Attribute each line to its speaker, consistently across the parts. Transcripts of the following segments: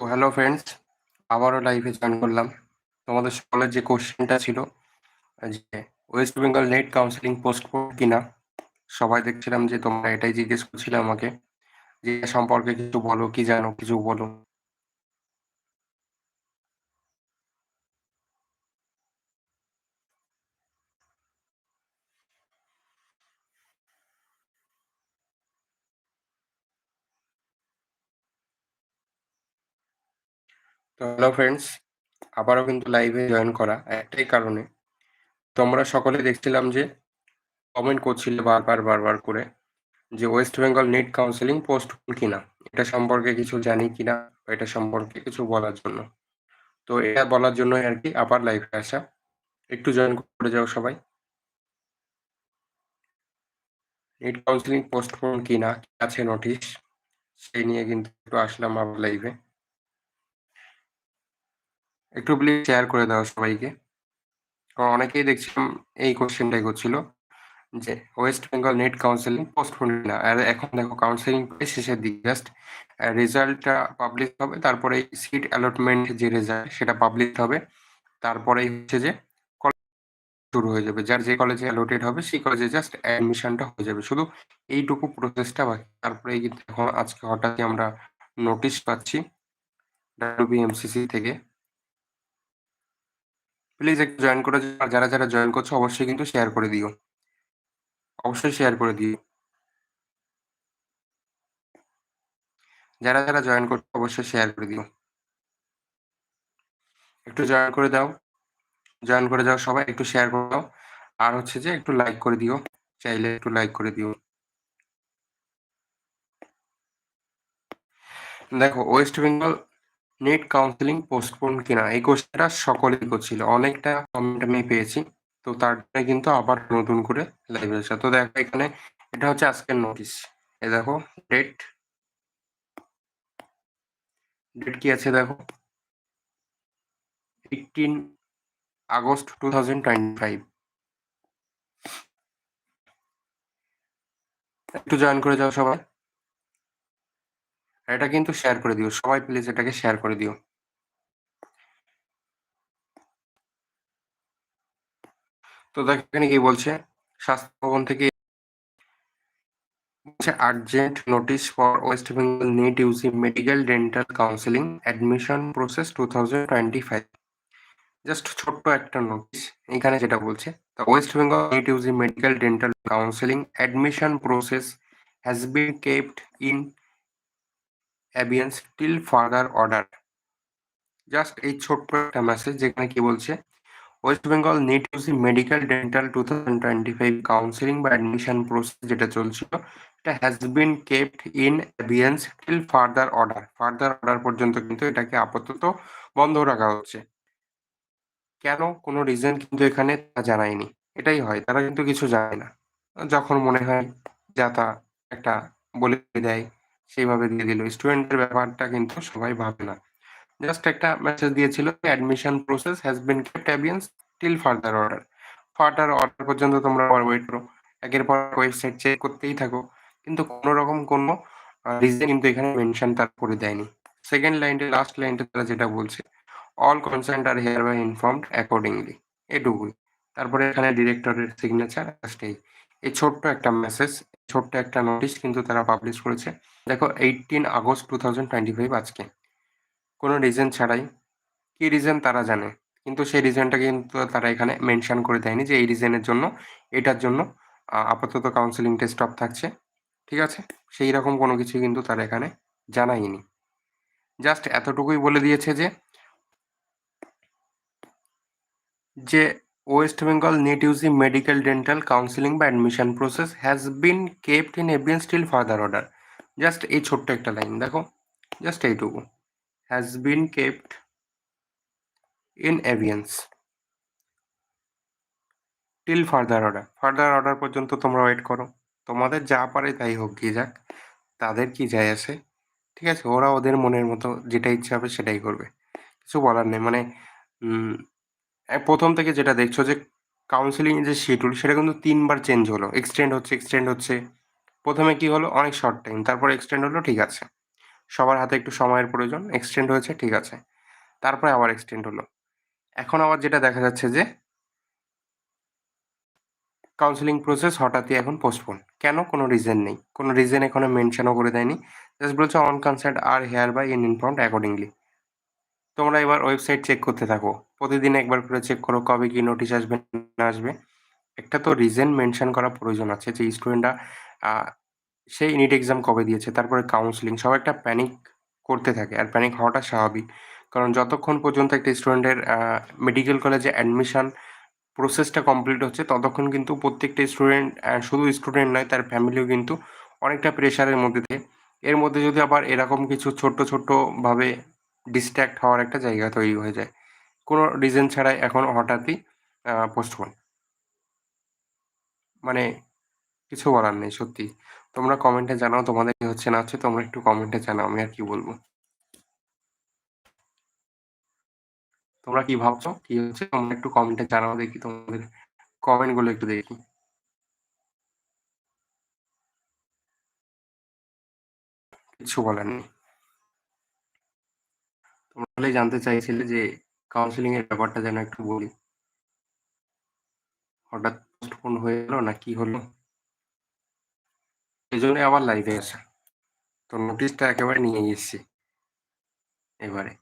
Speaker 1: তো hello friends আবারও লাইভে জয়েন করলাম। তোমাদের সকলের যে কোশ্চেনটা ছিল, যে West Bengal NEET counselling post কিনা, সবাই দেখছিলাম যে তোমরা এটাই জিজ্ঞেস করছিলাম আমাকে, যে সম্পর্কে কিছু বলো, কি জানো, কিছু বলো। হ্যালো ফ্রেন্ডস আবারও কিন্তু লাইভে জয়েন করা একটাই কারণে। তোমরা সকলে দেখছিলাম যে কমেন্ট করছিলে বারবার বারবার করে যে West Bengal NEET counselling post কিনা। এটা সম্পর্কে কিছু জানি কিনা এটা সম্পর্কে কিছু বলার জন্য। তো এটা বলার জন্য আর কি আবার লাইভে আসা। একটু জয়েন করে যাও সবাই। নেট কাউন্সিলিং পোস্টপোন কিনা আছে নোটিশ সেই নিয়ে কিন্তু একটু আসলাম আবার লাইভে একটু প্লিজ শেয়ার করে দাও সবাইকে। কারণ অনেকেই দেখছিলাম এই কোশ্চেনটাই করছিল, যে West Bengal NEET counselling postpone না। আর এখন দেখো কাউন্সিলিং শেষের দিকে। জাস্ট রেজাল্টটা পাবলিশ হবে, তারপরে সিট অ্যালটমেন্ট যে রেজাল্ট সেটা পাবলিশ হবে। তারপরেই হচ্ছে যে শুরু হয়ে যাবে। যার যে কলেজে অ্যালোটেড হবে, সেই কলেজে জাস্ট অ্যাডমিশনটা হয়ে যাবে। শুধু এইটুকু প্রসেসটা বাকি। তারপরে কিন্তু এখন আজকে হঠাৎই আমরা নোটিশ পাচ্ছি ডাব্লিউবিএমসিসি থেকে। প্লিজ একটু জয়েন করে যারা যারা জয়েন করছ, অবশ্যই কিন্তু শেয়ার করে দিও। অবশ্যই শেয়ার করে দিও। যারা যারা জয়েন করছ, অবশ্যই শেয়ার করে দিও। একটু জয়েন করে দাও। জয়েন করে যাও সবাই, একটু শেয়ার করে দাও। আর হচ্ছে যে, একটু লাইক করে দিও। চাইলে একটু লাইক করে দিও। দেখো West Bengal NEET counselling postpone কিনা, এই কোশ্চেনটা সকলেই করছিল। অনেকটা কমেন্ট আমি পেয়েছি। তো তার জন্য কিন্তু আবার নতুন করে লাইভ আসা তো দেখো এখানে, এটা হচ্ছে আজকের নোটিশ এ দেখো ডেট ডেট কি আছে দেখো? Eighteen August two thousand twenty five একটু জয়েন করে যাও সবাই। এটা কিন্তু শেয়ার করে দিও। সবাই প্লিজ এটাকে শেয়ার করে দিও। তো দেখ এখানে কি বলছে? স্বাস্থ্য ভবন থেকে urgent notice for West Bengal NEET UG medical dental counselling admission process two thousand twenty five just ছোট্ট একটা নোটিশ এখানে যেটা বলছে West Bengal NEET UG Medical Dental Counseling admission process has been kept in abeyance till further order just এই ছোট্ট একটা message যেখানে কি বলছে? West Bengal NEET UG medical dental two thousand twenty five counselling বা অ্যাডমিশন প্রসেস যেটা চলছিল, এটা has been kept in abeyance till further order further order পর্যন্ত কিন্তু এটাকে আপাতত বন্ধ রাখা হচ্ছে। কেন? কোনো রিজন কিন্তু এখানে তা জানায়নি। এটাই হয়, তারা কিন্তু কিছু জানে না। যখন মনে হয় যা তা একটা বলে দেয় সেইভাবে দিয়ে দিল। স্টুডেন্টের ব্যাপারটা কিন্তু সবাই ভাবে না। জাস্ট একটা মেসেজ দিয়েছিল admission process has been kept abeyance till further order further order পর্যন্ত তোমরা আবার ওয়েট করো। একের পর ওয়েবসাইট চেক করতেই থাকো। কিন্তু কোনো রকম কোনো রিজন কিন্তু এখানে মেনশন তার করে দেয়নি। সেকেন্ড লাইনটা লাস্ট লাইনটা তারা যেটা বলছে all concern are hereby informed accordingly এটুকুই। তারপরে এখানে ডিরেক্টরের সিগনেচার এই এই ছোট্ট একটা মেসেজ ছোট্ট একটা নোটিশ কিন্তু তারা পাবলিশ করেছে। দেখো eighteen August two thousand twenty five আজকে। কোনো রিজন ছাড়াই। কি রিজন তারা জানে? কিন্তু সেই রিজনটা কিন্তু তারা এখানে মেনশন করে দেয়নি যে এই রিজনের জন্য, এটার জন্য আপাতত কাউন্সিলিংটা স্টপ থাকছে। ঠিক আছে? সেই রকম কোনো কিছু কিন্তু তারা এখানে জানায়নি। জাস্ট এতটুকুই বলে দিয়েছে যে যে West Bengal NEET UG medical dental counselling বা admission process has been kept in abeyance still further order just এই ছোট্ট একটা লাইন দেখো। জাস্ট এইটুকু। Has been kept in abeyance till further order further order পর্যন্ত তোমরা ওয়েট করো। তোমাদের যা পারে তাই হোক, গিয়ে যাক। তাদের কি যায় আসে, ঠিক আছে? ওরা ওদের মনের মতো যেটা ইচ্ছা হবে সেটাই করবে। কিছু বলার নেই। মানে প্রথম থেকে যেটা দেখছ যে কাউন্সিলিং যে শিডিউল সেটা কিন্তু তিনবার চেঞ্জ হলো। এক্সটেন্ড হচ্ছে এক্সটেন্ড হচ্ছে। প্রথমে কি হলো? অনেক শর্ট টাইম তারপরে এক্সটেন্ড হলো, ঠিক আছে। সবার হাতে একটু সময়ের প্রয়োজন। এক্সটেন্ড হয়েছে, ঠিক আছে। তারপরে আবার এক্সটেন্ড হলো। এখন আবার যেটা দেখা যাচ্ছে যে কাউন্সিলিং প্রসেস হঠাৎই এখন পোস্টপোন কেন? কোনো রিজন নেই। কোনো রিজন এখানে মেনশনও করে দেয়নি। জাস্ট বলছে on concert are hereby in informed accordingly তোমরা এবার ওয়েবসাইট চেক করতে থাকো। প্রতিদিন একবার করে চেক করো কবে কি নোটিশ আসবে, না আসবে। একটা তো রিজন মেনশন করা প্রয়োজন আছে যে স্টুডেন্টরা সেই নিট এক্সাম কবে দিয়েছে, তারপরে কাউন্সিলিং সব একটা প্যানিক করতে থাকে আর প্যানিক হওয়াটা স্বাভাবিক। কারণ যতক্ষণ পর্যন্ত একটা স্টুডেন্টের মেডিকেল কলেজে অ্যাডমিশন প্রসেসটা কমপ্লিট হচ্ছে, ততক্ষণ কিন্তু প্রত্যেকটা স্টুডেন্ট শুধু স্টুডেন্ট নয়, তার ফ্যামিলিও কিন্তু অনেকটা প্রেশারের মধ্যে থাকে। এর মধ্যে যদি আবার এরকম কিছু ছোট্ট ছোট্টভাবে ডিস্ট্র্যাক্ট হওয়ার একটা জায়গা তৈরি হয়ে যায়। কোনো রিজন ছাড়াই এখন হঠাৎই পোস্টপোন মানে কিছু বলার নেই, সত্যি। তোমরা কমেন্টে জানাও, তোমাদের কি হচ্ছে না হচ্ছে, তোমরা একটু কমেন্টে জানাও, আমি আর কি বলব। তোমরা কি ভাবছ, কি হচ্ছে? তোমরা একটু কমেন্টে জানাও দেখি, তোমাদের কমেন্টগুলো একটু দেখি। কিছু বলার নেই। তোমরা জানতে চাইছিলে যে কাউন্সিলিং এর ব্যাপারটা যেন একটু বলি। হঠাৎ পোস্টপোন হয়ে গেল না কি হলো? এই জন্য আবার লাইভে আসা তো নোটিশটা একেবারে নিয়ে এসছি। এবারে।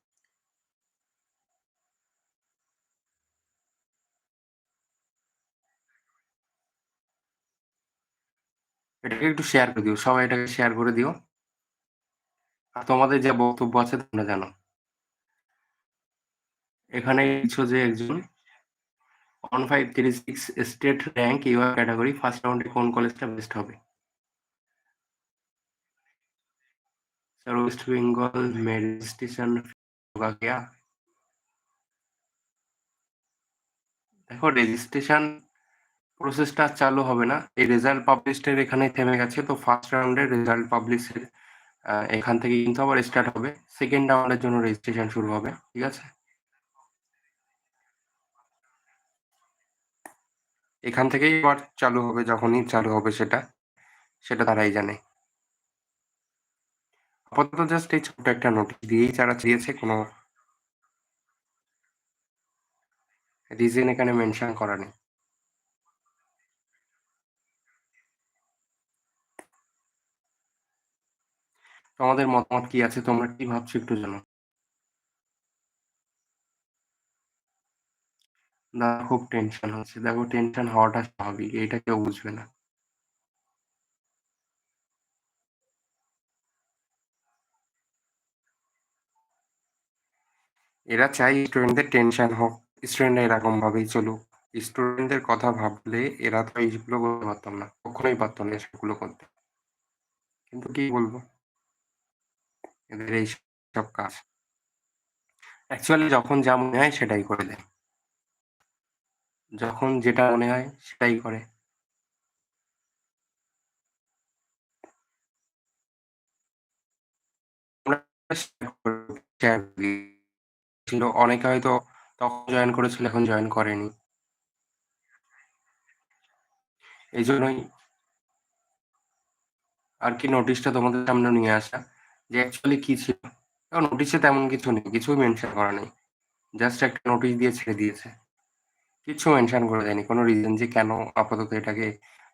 Speaker 1: এটাকে একটু শেয়ার করে দিও, সবাই এটাকে শেয়ার করে দিও। আর তোমাদের যে বক্তব্য আছে তোমরা জানো। এখানে কিছু যে একজন one five three six state rank UR category first রাউন্ডে কোন কলেজটা বেস্ট হবে? Sir West Bengal merit station দেখো রেজিস্ট্রেশন প্রসেসটা চালু হবে না। এই রেজাল্ট পাবলিশের এখানে থেমে গেছে। তো ফার্স্ট রাউন্ডের রেজাল্ট পাবলিশের এখান থেকে কিন্তু আবার স্টার্ট হবে। সেকেন্ড রাউন্ডের জন্য রেজিস্ট্রেশন শুরু হবে। ঠিক আছে? এখান থেকেই আবার চালু হবে, যখনই চালু হবে সেটা সেটা তারাই জানে। আপাতত জাস্ট এই ছোট্ট একটা নোটিশ দিয়েই যারা দিয়েছে কোনো রিজন এখানে মেনশন করা নেই। তোমাদের মতামত কি আছে? তোমরা কি ভাবছ একটু জানো। দেখো খুব টেনশন হচ্ছে। দেখো টেনশন হওয়াটা স্বাভাবিক এটা কেউ বুঝবে না। এরা চাই স্টুডেন্টদের টেনশন হোক স্টুডেন্টরা এরকম ভাবেই চলুক। স্টুডেন্টদের কথা ভাবলে এরা তো এইগুলো করতে পারতাম না, কখনোই পারতো না এসবগুলো করতে। কিন্তু কি বলব? এদের এই সব কাজ। অ্যাকচুয়ালি যখন যা মনে হয় সেটাই করে দেয়। যখন যেটা মনে হয় সেটাই করে। ছিল অনেকে হয়তো তখন জয়েন করেছিল, এখন জয়েন করেনি। এই জন্যই আর কি নোটিশটা তোমাদের সামনে নিয়ে আসা যে অ্যাকচুয়ালি কি ছিল। নোটিশে তেমন কিছু নেই, কিছুই মেনশন করা নেই। জাস্ট একটা নোটিশ দিয়ে ছেড়ে দিয়েছে। কিছু মেনশন করে দেয়নি। কোনো রিজন যে কেন আপাতত এটাকে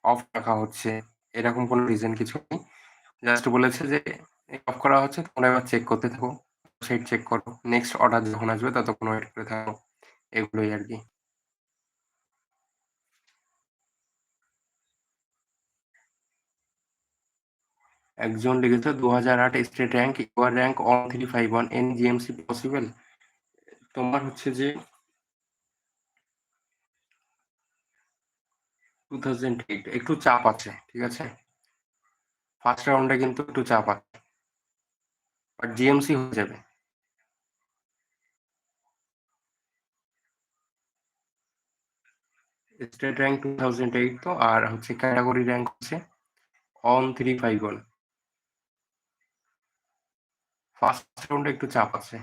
Speaker 1: অফ রাখা হচ্ছে, এরকম কোনো রিজন কিছু নেই। জাস্ট বলেছে যে অফ করা হচ্ছে, তোমরা এবার চেক করতে থাকো সেট চেক করো। নেক্সট অর্ডার যখন আসবে, ততক্ষণ ওয়েট করে থাকো। এগুলোই আর কি। একজন লিখেছে দু হাজার আট state rank UR rank one three five one N GMC possible তোমার হচ্ছে যে টু থাউজেন্ড এইট একটু চাপ আছে ঠিক আছে? ফার্স্ট রাউন্ডে কিন্তু একটু চাপ আছে। বাট জিএমসি হয়ে যাবে। State rank two thousand eight তো আর হচ্ছে ক্যাটাগরি র্যাঙ্ক হচ্ছে on three five one first রাউন্ডে একটু চাপ আছে।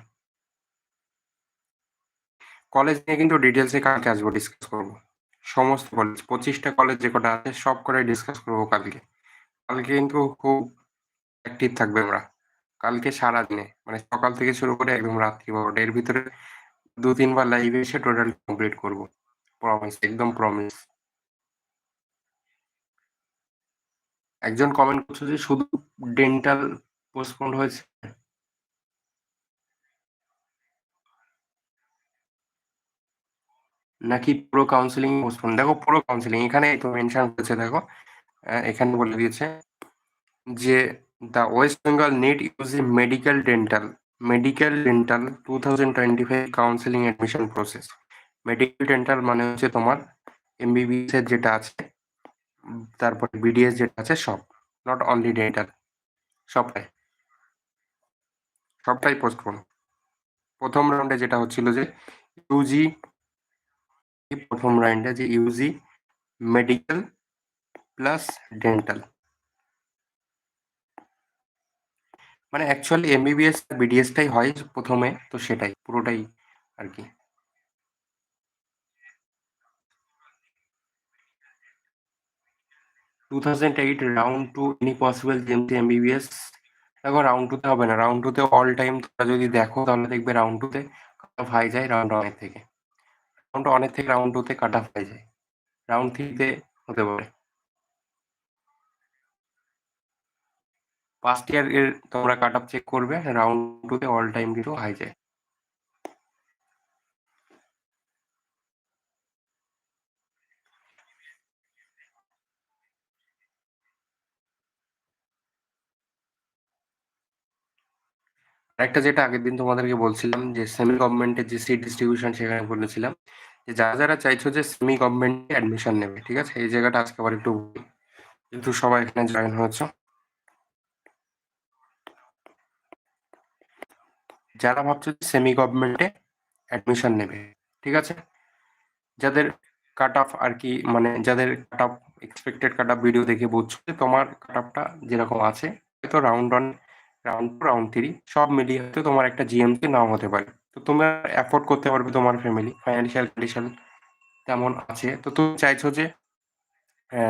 Speaker 1: কলেজ নিয়ে কিন্তু ডিটেলসে কালকে আসব ডিসকাস করব। সমস্ত কলেজ পঁচিশটা কলেজ যে কটা আছে, সব করে ডিসকাস করব কালকে কালকে কিন্তু খুব অ্যাক্টিভ থাকবে আমরা কালকে সারাদিনে মানে সকাল থেকে শুরু করে একদম রাত্রি ১২টা এর ভিতরে ২-৩ বার লাইভে এসে টোটাল কমপ্লিট করব। প্রমিস একদম প্রমিস। একজন কমেন্ট করছে যে, শুধু ডেন্টাল পোস্টপন্ড হয়েছে। নাকি পুরো কাউন্সেলিং পোস্টপোন্ড? দেখো, পুরো কাউন্সিলিং এখানে তো মেনশন করেছে, দেখো। এখানে বলে দিয়েছে যে the West Bengal NEET UG medical dental medical dental two thousand twenty five counselling admission process. Medical dental মানে হচ্ছে তোমার এমবিবিএস এর যেটা আছে, তারপরে বিডিএস যেটা আছে, সব। নট অনলি ডেন্টাল সবটাই। সবটাই পোস্টপোন। প্রথম রাউন্ডে যেটা হচ্ছিল যে ইউজি প্রথম রাউন্ডে যে ইউজি মেডিকেল প্লাস ডেন্টাল মানে অ্যাকচুয়ালি এমবিবিএস বিডিএসটাই হয় প্রথমে, তো সেটাই, পুরোটাই আর কি। Two thousand eight round two any possible GMC MBBS দেখো রাউন্ড টুতে হবে না রাউন্ড টুতে অল টাইম তোমরা যদি দেখো তাহলে দেখবে রাউন্ড টুতে কাট অফ হাই যায় রাউন্ড ওয়ানের থেকে। রাউন্ড অনেক থেকে রাউন্ড টুতে কাট অফ হয়ে যায়। রাউন্ড থ্রি তে হতে পারে। ফার্স্ট ইয়ার এর তোমরা কাট অফ চেক করবে রাউন্ড টু তে অল টাইম কিন্তু হাই যায়। আরেকটা যেটা আগের দিন তোমাদেরকে বলছিলাম যে সেমি গভর্নমেন্টের যে সিট ডিস্ট্রিবিউশন সেখানে বলেছিলাম, যে যারা যারা চাইছো যে সেমি গভর্নমেন্টে অ্যাডমিশন নেবে, ঠিক আছে? এই জায়গাটা আজকে আবার একটু কিন্তু সবাই এখানে জয়েন হয়েছে। যারা ভাবছ সেমি গভর্নমেন্টে অ্যাডমিশন নেবে, ঠিক আছে? যাদের কাট অফ আর কি মানে যাদের cut off expected cut off video দেখে বুঝছ যে তোমার কাট অফটা যেরকম আছে, হয়তো round one round two round three সব মিলিয়ে হয়তো তোমার একটা জিএমসি নাও হতে পারে। তো তুমি অ্যাফোর্ড করতে পারবে তোমার ফ্যামিলি ফাইন্যান্সিয়াল কন্ডিশন তেমন আছে? তো তুমি চাইছো যে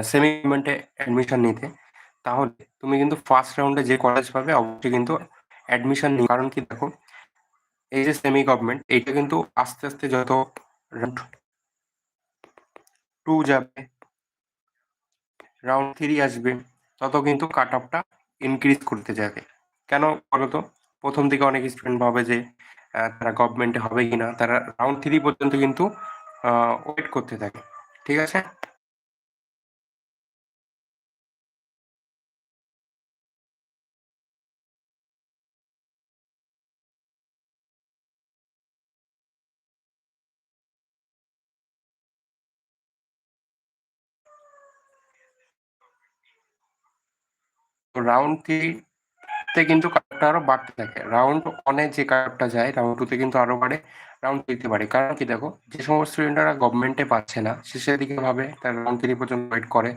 Speaker 1: সেমি গভর্নমেন্টে অ্যাডমিশন নিতে, তাহলে তুমি কিন্তু ফার্স্ট রাউন্ডে যে কলেজ পাবে, অবশ্যই কিন্তু অ্যাডমিশন নিই কারণ কি দেখো, এই যে সেমি গভর্নমেন্ট এইটা কিন্তু আস্তে আস্তে যত রাউন্ড টু যাবে রাউন্ড থ্রি আসবে, তত কিন্তু কাট অফটা ইনক্রিজ করতে যাবে। কেন বলতো প্রথম দিকে অনেক স্টুডেন্ট ভাবে যে তারা গভর্নমেন্টে হবে কিনা, তারা রাউন্ড থ্রি পর্যন্ত কিন্তু ওয়েট করতে থাকে, ঠিক আছে? রাউন্ড থ্রিতে কিন্তু কাটটা আরও বাড়তে থাকে। রাউন্ড ওয়ানে যে কাটটা যায় রাউন্ড টুতে কিন্তু আরও বাড়ে রাউন্ড থ্রিতে বাড়ে। কারণ কি দেখো, যে সমস্ত স্টুডেন্টরা গভর্নমেন্টে পাচ্ছে না শেষের দিকে ভাবে, তারা রাউন্ড থ্রি পর্যন্ত ওয়েট করে।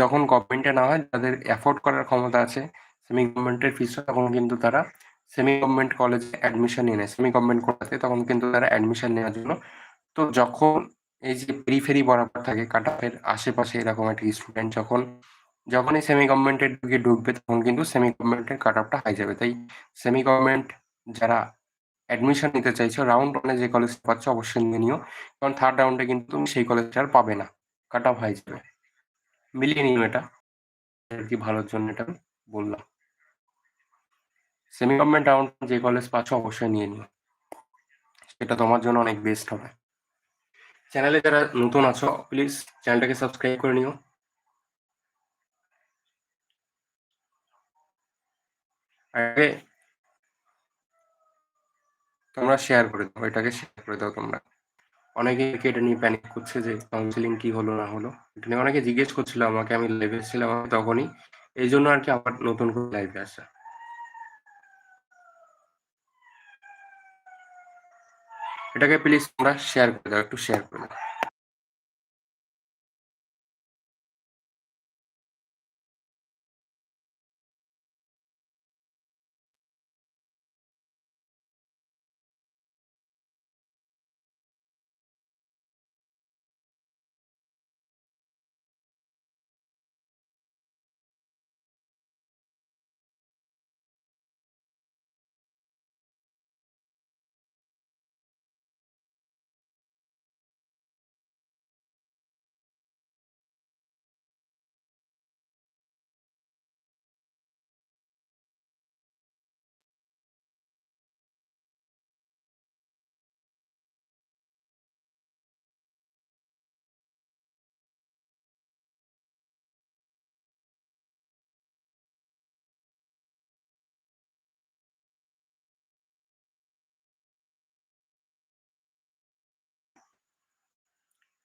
Speaker 1: যখন গভর্নমেন্টে না হয়, তাদের অ্যাফোর্ড করার ক্ষমতা আছে সেমি গভর্নমেন্টের ফিস তখন কিন্তু তারা সেমি গভর্নমেন্ট কলেজে অ্যাডমিশন নিয়ে নেয়। সেমি গভর্নমেন্ট কলেজে তখন কিন্তু তারা অ্যাডমিশন নেওয়ার জন্য। তো যখন এই যে পেরিফেরি বরাবর থাকে কাট অফের আশেপাশে এরকম একটা স্টুডেন্ট যখন যখনই সেমি গভর্নমেন্টের দিকে ঢুকবে, তখন কিন্তু সেমি গভর্নমেন্টের কাট অফটা হাই যাবে। তাই সেমি গভর্নমেন্ট যারা অ্যাডমিশন নিতে চাইছো রাউন্ড ওয়ানে যে কলেজ পাচ্ছ, অবশ্যই নিয়ে নিও। কারণ থার্ড রাউন্ডে কিন্তু তুমি সেই কলেজটা আর পাবে না। কাট অফ হাই যাবে। মিলিয়ে নিও এটা। আর কি ভালোর জন্য এটা বললাম। সেমি গভর্নমেন্ট রাউন্ড যে কলেজ পাচ্ছ, অবশ্যই নিয়ে নিও। সেটা তোমার জন্য অনেক বেস্ট হবে। চ্যানেলে যারা নতুন আছো প্লিজ চ্যানেলটাকে সাবস্ক্রাইব করে নিও। আগে তোমরা শেয়ার করে দাও, এটাকে শেয়ার করে দাও তোমরা। অনেকে এটা নিয়ে প্যানিক করছে যে কাউন্সিলিং কি হলো, না হলো। এটা নিয়ে অনেকে জিজ্ঞেস করছিল আমাকে, আমি লাইভে ছিলাম তখনই। এই জন্য আর কি আবার নতুন করে লাইভে আসা। এটাকে প্লিজ তোমরা শেয়ার করে দাও, একটু শেয়ার করে দাও।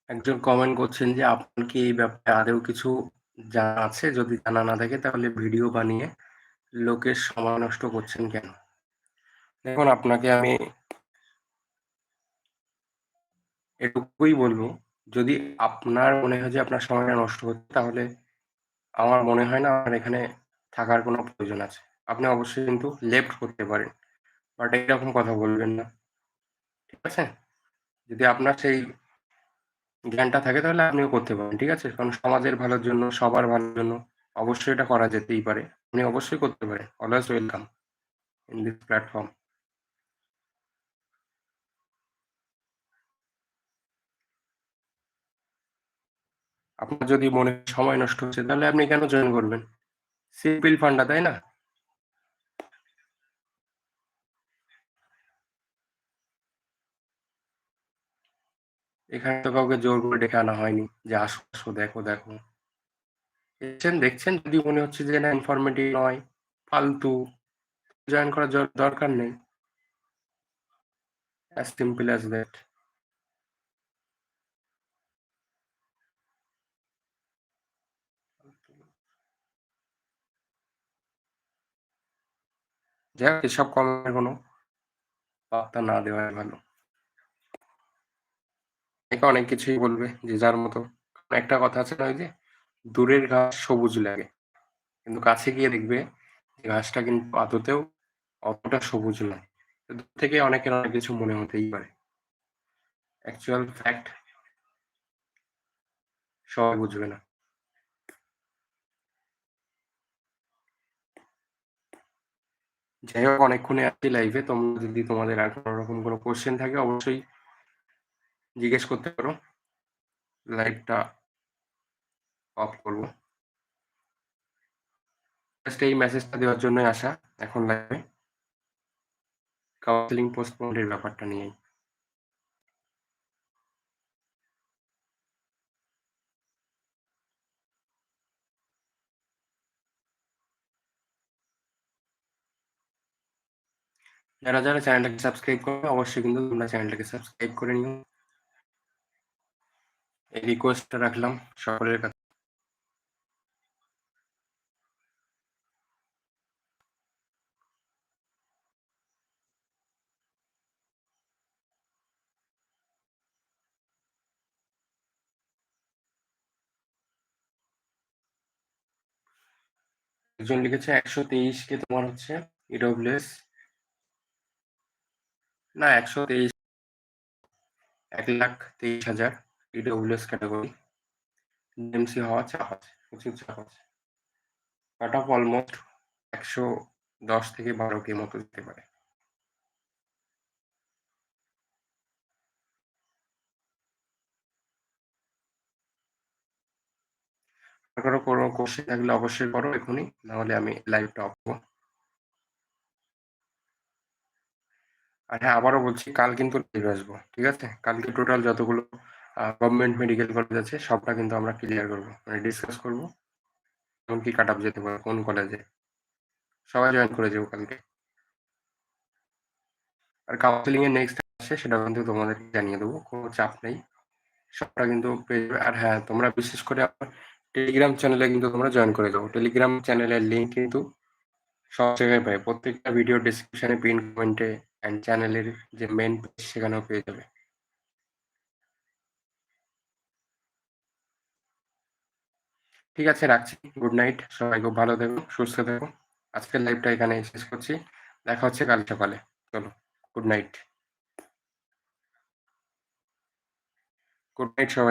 Speaker 1: একজন কমেন্ট করছেন যে আপনার কি এই ব্যাপারে আদৌ কিছু জানা আছে? যদি জানা না থাকে তাহলে ভিডিও বানিয়ে লোকের সময় নষ্ট করছেন কেন? দেখুন আপনাকে আমি এটুকুই বলব, যদি আপনার মনে হয় যে আপনার সময়টা নষ্ট হচ্ছে তাহলে আমার মনে হয় না আমার এখানে থাকার কোনো প্রয়োজন আছে। আপনি অবশ্যই কিন্তু লেফট করতে পারেন। বাট এরকম কথা বলবেন না। ঠিক আছে? যদি আপনার সেই জ্ঞানটা থাকে তাহলে আপনিও করতে পারেন। ঠিক আছে? কারণ সমাজের ভালোর জন্য, সবার ভালোর জন্য অবশ্যই এটা করা যেতেই পারে। আপনি অবশ্যই করতে পারেন। Always welcome in this platform. আপনার যদি মনে সময় নষ্ট হচ্ছে তাহলে আপনি কেন জয়েন করবেন? সিম্পল ফান্ডা, তাই না? এখানে তো কাউকে জোর করে ডেকে আনা হয়নি যে আসো, আসো, দেখো, দেখো। এসেছেন, দেখছেন যদি মনে হচ্ছে যে না ইনফরমেটিভ নয়, ফালতু, জয়েন করার দরকার নেই। as simple that. যাই হোক এসব কমেন্টের কোনো পাত্তা না দেওয়াই ভালো। অনেকে অনেক কিছুই বলবে যে যার মতো। একটা কথা আছে না ওই যে, দূরের ঘাস সবুজ লাগে। কিন্তু কাছে গিয়ে দেখবে ঘাসটা কিন্তু আদতেও অতটা সবুজ নয়। দূর থেকে অনেকের অনেক কিছু মনে হতেই পারে। অ্যাকচুয়াল ফ্যাক্ট সবাই বুঝবে না। যাই হোক অনেকক্ষণে আছি লাইভে। তোমরা যদি তোমাদের আর কোনো রকম কোনো কোয়েশ্চেন থাকে অবশ্যই জিজ্ঞেস করতে পারো। লাইভটা অফ করব। জাস্ট এই মেসেজটা দেওয়ার জন্যই আসা এখন লাইভে। কাউন্সেলিং পোস্টপোন্ডের ব্যাপারটা নিয়েই। যারা, যারা চ্যানেলটাকে সাবস্ক্রাইব করবে অবশ্যই কিন্তু তোমরা চ্যানেলটাকে সাবস্ক্রাইব করে নিও। এই রিকোয়েস্টটা রাখলাম সকলের কাছে। একজন লিখেছে ১২৩ কে তোমার হচ্ছে ইডব্লিউএস না ১২৩ ১,২৩,০০০ ইডব্লিউএস ক্যাটাগরি। এমসি হওয়ার চাপ আছে, প্রচুর চাপ আছে। কাট অফ অলমোস্ট ১১০ থেকে ১২ কে মতো যেতে পারে। কারও কোনো কোশ্চেন থাকলে অবশ্যই করো এখনই, নাহলে আমি লাইভটা অফ করব। আর হ্যাঁ, আবারও বলছি কাল কিন্তু লাইভে আসব। ঠিক আছে? কালকে টোটাল যতগুলো গভর্নমেন্ট মেডিকেল কলেজ আছে সবটা কিন্তু আমরা ক্লিয়ার করব। মানে ডিসকাস করব। কি কাট যেতে পারে, কোন কলেজে। সবাই জয়েন করে যেও কালকে। আর কাউন্সেলিং এর নেক্সট আসে সেটা কিন্তু তোমাদেরকে জানিয়ে দেবো। কোনো চাপ নেই। সবটা কিন্তু পেয়ে যাবে। আর হ্যাঁ, তোমরা বিশেষ করে টেলিগ্রাম চ্যানেলে কিন্তু তোমরা জয়েন করে যাও। টেলিগ্রাম চ্যানেলের লিংক কিন্তু সব জায়গায় পাই। প্রত্যেকটা ভিডিও ডেসক্রিপশনে পিন কমেন্টে অ্যান্ড চ্যানেলের যে মেইন পেজ সেখানেও পেয়ে যাবে। ঠিক আছে রাখছি। Good night. সবাই খুব ভালো থেকো, সুস্থ থেকো। আজকের লাইভটা এখানে শেষ করছি। দেখা হচ্ছে কাল সকালে। চলো, গুড নাইট। গুড নাইট সবাই।